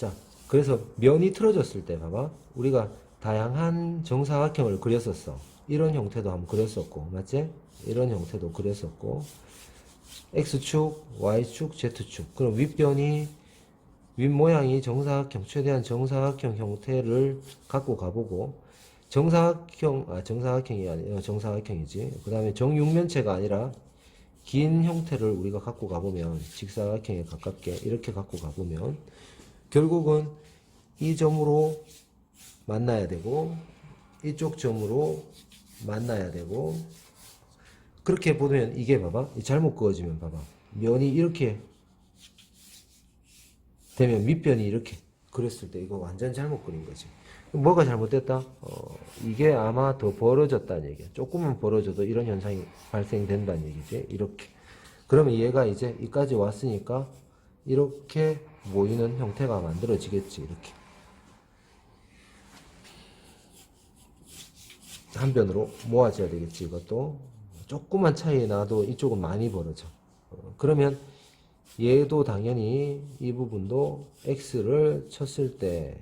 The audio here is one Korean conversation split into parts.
자, 그래서 면이 틀어졌을 때 봐봐. 우리가 다양한 정사각형을 그렸었어. 이런 형태도 한번 그렸었고, 맞지? 이런 형태도 그렸었고, X축, Y축, Z축. 그럼 윗변이, 윗모양이 정사각형, 최대한 정사각형 형태를 갖고 가보고, 정사각형, 아, 정사각형이 아니라 정사각형이지. 그 다음에 정육면체가 아니라 긴 형태를 우리가 갖고 가보면, 직사각형에 가깝게 이렇게 갖고 가보면, 결국은 이 점으로 만나야 되고 이쪽 점으로 만나야 되고 그렇게 보면 이게 봐봐. 이 잘못 그어지면 봐봐. 면이 이렇게 되면 밑변이 이렇게 그랬을 때 이거 완전 잘못 그린 거지. 뭐가 잘못됐다? 어, 이게 아마 더 벌어졌다는 얘기야. 조금만 벌어져도 이런 현상이 발생된다는 얘기지. 이렇게. 그러면 얘가 이제 이까지 왔으니까 이렇게 모이는 형태가 만들어지겠지 이렇게. 한 변으로 모아져야 되겠지 이것도. 조그만 차이 나도 이쪽은 많이 벌어져. 어, 그러면 얘도 당연히 이 부분도 x를 쳤을 때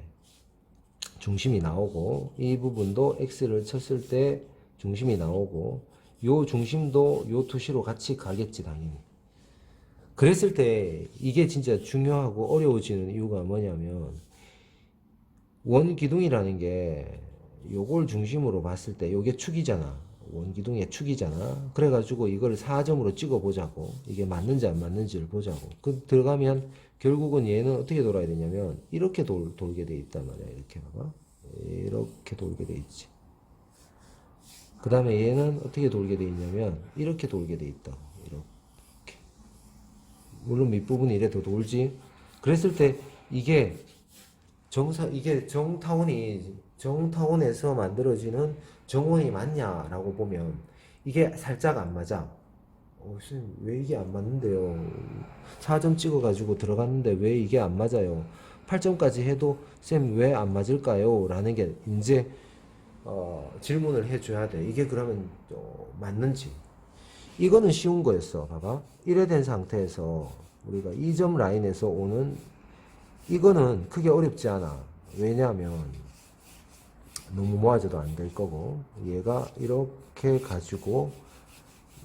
중심이 나오고 이 부분도 x를 쳤을 때 중심이 나오고 요 중심도 요 투시로 같이 가겠지 당연히 그랬을 때 이게 진짜 중요하고 어려워지는 이유가 뭐냐면 원기둥이라는 게 요걸 중심으로 봤을 때 요게 축이잖아. 원기둥의 축이잖아. 그래가지고 이걸 사점으로 찍어 보자고. 이게 맞는지 안 맞는지를 보자고. 그 들어가면 결국은 얘는 어떻게 돌아야 되냐면 이렇게 돌, 돌게 돼 있단 말이야. 이렇게 봐봐. 이렇게 돌게 돼 있지. 그 다음에 얘는 어떻게 돌게 돼 있냐면 이렇게 돌게 돼 있다. 물론 밑부분이 이래 더 돌지. 그랬을 때 이게 정사 이게 정타원이 정타원에서 만들어지는 정원이 맞냐라고 보면 이게 살짝 안 맞아. 어, 선생님 왜 이게 안 맞는데요? 4점 찍어가지고 들어갔는데 왜 이게 안 맞아요? 8점까지 해도 쌤 왜 안 맞을까요? 라는 게 이제 어, 질문을 해줘야 돼. 이게 그러면 어, 맞는지. 이거는 쉬운 거였어. 봐봐. 이래 된 상태에서 우리가 이점 라인에서 오는 이거는 크게 어렵지 않아. 왜냐하면 너무 모아져도 안 될 거고 얘가 이렇게 가지고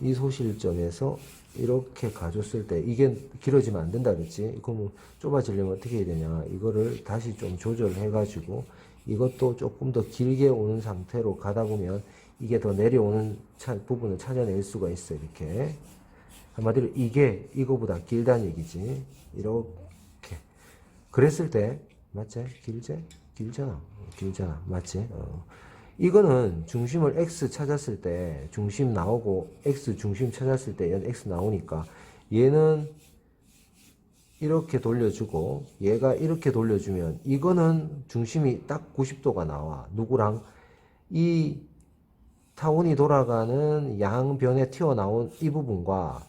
이 소실점에서 이렇게 가줬을 때 이게 길어지면 안 된다 그랬지 그럼 좁아지려면 어떻게 해야 되냐 이거를 다시 좀 조절해 가지고 이것도 조금 더 길게 오는 상태로 가다 보면 이게 더 내려오는 차- 부분을 찾아낼 수가 있어 이렇게 한마디로 이게 이거보다 길다는 얘기지 이렇게 그랬을 때 맞지? 길지? 길잖아. 길잖아. 맞지? 어. 이거는 중심을 x 찾았을 때 중심 나오고 x 중심 찾았을 때 얘는 x 나오니까 얘는 이렇게 돌려주고 얘가 이렇게 돌려주면 이거는 중심이 딱 90도가 나와. 누구랑 이 타원이 돌아가는 양변에 튀어나온 이 부분과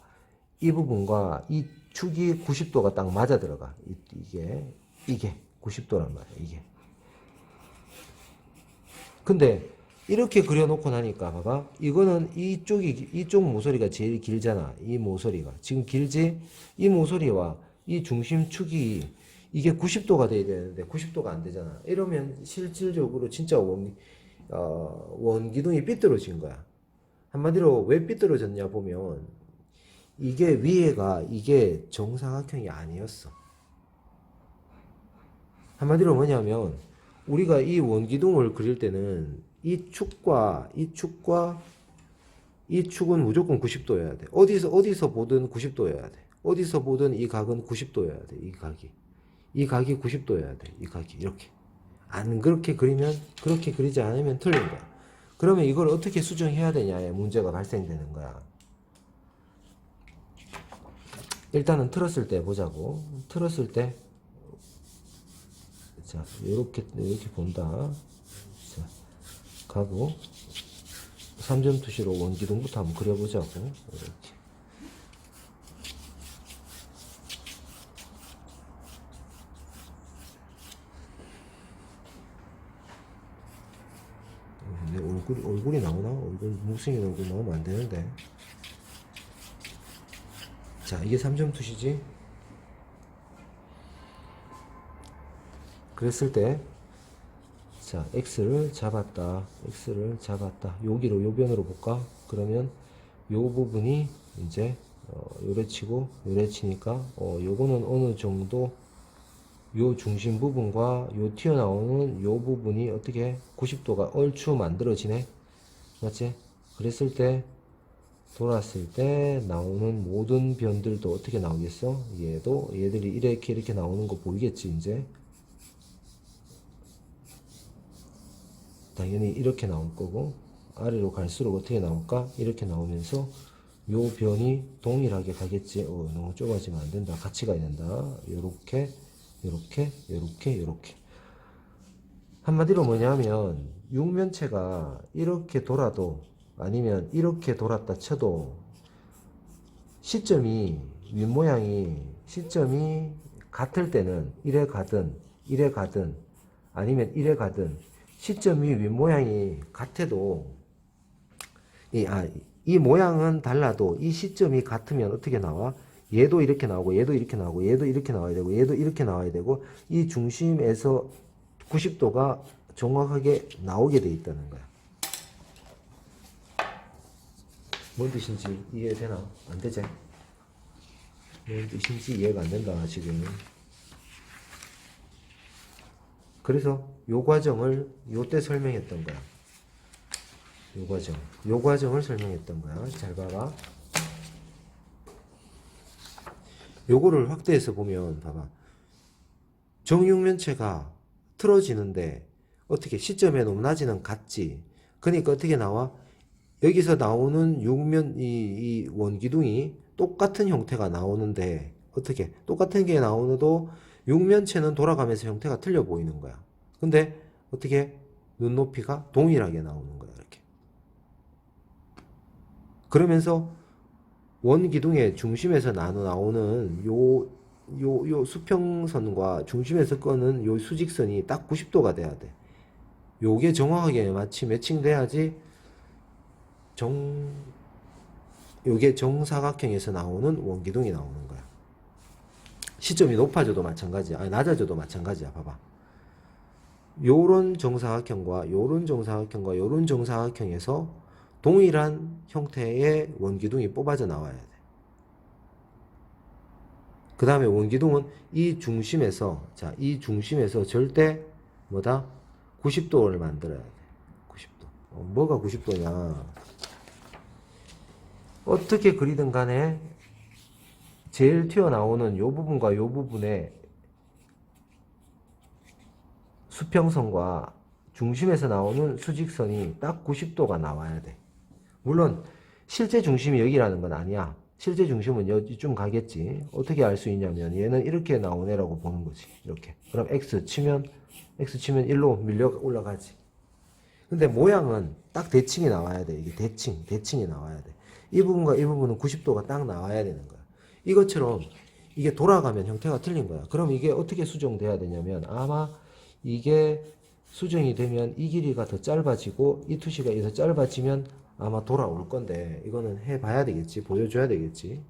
이 부분과 이 축이 90도가 딱 맞아 들어가. 이, 이게 이게 90도란 말이야. 이게. 근데 이렇게 그려놓고 나니까 봐봐. 이거는 이쪽이 이쪽 모서리가 제일 길잖아. 이 모서리가 지금 길지? 이 모서리와 이 중심 축이 이게 90도가 돼야 되는데 90도가 안 되잖아. 이러면 실질적으로 진짜 원 어, 원기둥이 삐뚤어진 거야. 한마디로 왜 삐뚤어졌냐 보면 이게 위에가 이게 정사각형이 아니었어. 한마디로 뭐냐면 우리가 이 원기둥을 그릴 때는 이 축과 이 축과 이 축은 무조건 90도여야 돼. 어디서 어디서 보든 90도여야 돼. 어디서 보든 이 각은 90도여야 돼. 이 각이. 이 각이 90도여야 돼. 이 각이 이렇게. 안 그렇게 그리면 그렇게 그리지 않으면 틀린 거야. 그러면 이걸 어떻게 수정해야 되냐에 문제가 발생되는 거야. 일단은 틀었을 때 보자고. 틀었을 때 자, 요렇게, 이렇게 본다. 자, 가고, 3점 투시로 원기둥부터 한번 그려보자고. 이렇게. 어, 내 얼굴, 얼굴이 나오나? 얼굴, 무승인 얼굴 나오면 안 되는데. 자, 이게 3점 투시지? 그랬을 때, 자, x를 잡았다. x를 잡았다. 여기로, 요 변으로 볼까? 그러면 요 부분이 이제, 어, 요래 치고, 요래 치니까, 어, 요거는 어느 정도, 요 중심 부분과 요 튀어나오는 요 부분이 어떻게 90도가 얼추 만들어지네? 맞지? 그랬을 때, 돌았을 때 나오는 모든 변들도 어떻게 나오겠어? 얘도 얘들이 이렇게 이렇게 나오는 거 보이겠지 이제 당연히 이렇게 나올 거고 아래로 갈수록 어떻게 나올까? 이렇게 나오면서 요 변이 동일하게 가겠지. 어, 너무 좁아지면 안 된다. 같이 가야 된다. 요렇게 요렇게 요렇게 요렇게 한마디로 뭐냐면 육면체가 이렇게 돌아도 아니면 이렇게 돌았다 쳐도 시점이 윗모양이 시점이 같을 때는 이래 가든 이래 가든 아니면 이래 가든 시점이 윗모양이 같아도 이, 아, 이 모양은 달라도 이 시점이 같으면 어떻게 나와? 얘도 이렇게 나오고 얘도 이렇게 나오고 얘도 이렇게 나와야 되고 얘도 이렇게 나와야 되고 이 중심에서 90도가 정확하게 나오게 돼 있다는 거야. 뭔 뜻인지 이해되나? 안 되지? 뭔 뜻인지 이해가 안 된다, 지금. 그래서 요 과정을 요때 설명했던 거야. 요 과정. 요 과정을 설명했던 거야. 잘 봐봐. 요거를 확대해서 보면 봐봐. 정육면체가 틀어지는데 어떻게 시점의 높낮이는 같지. 그러니까 어떻게 나와? 여기서 나오는 육면 이, 이 원기둥이 똑같은 형태가 나오는데 어떻게 똑같은 게 나오는도 육면체는 돌아가면서 형태가 틀려 보이는 거야. 근데 어떻게 눈높이가 동일하게 나오는 거야 이렇게. 그러면서 원기둥의 중심에서 나눠 나오는 요, 요, 요 수평선과 중심에서 끄는 요 수직선이 딱 90도가 돼야 돼. 요게 정확하게 마치 매칭돼야지 정, 요게 정사각형에서 나오는 원기둥이 나오는 거야. 시점이 높아져도 마찬가지야. 아니, 낮아져도 마찬가지야. 봐봐. 요런 정사각형과 요런 정사각형과 요런 정사각형에서 동일한 형태의 원기둥이 뽑아져 나와야 돼. 그 다음에 원기둥은 이 중심에서, 자, 이 중심에서 절대 뭐다? 90도를 만들어야 돼. 90도. 어, 뭐가 90도냐? 어떻게 그리든 간에 제일 튀어나오는 요 부분과 요 부분의 수평선과 중심에서 나오는 수직선이 딱 90도가 나와야 돼. 물론 실제 중심이 여기라는 건 아니야. 실제 중심은 여기쯤 가겠지. 어떻게 알 수 있냐면 얘는 이렇게 나오네라고 보는 거지. 이렇게. 그럼 x 치면 x 치면 1로 밀려 올라가지. 근데 모양은 딱 대칭이 나와야 돼. 이게 대칭, 대칭이 나와야 돼. 이 부분과 이 부분은 90도가 딱 나와야 되는 거야. 이것처럼 이게 돌아가면 형태가 틀린 거야. 그럼 이게 어떻게 수정돼야 되냐면 아마 이게 수정이 되면 이 길이가 더 짧아지고 이 투시가 더 짧아지면 아마 돌아올 건데 이거는 해봐야 되겠지. 보여줘야 되겠지.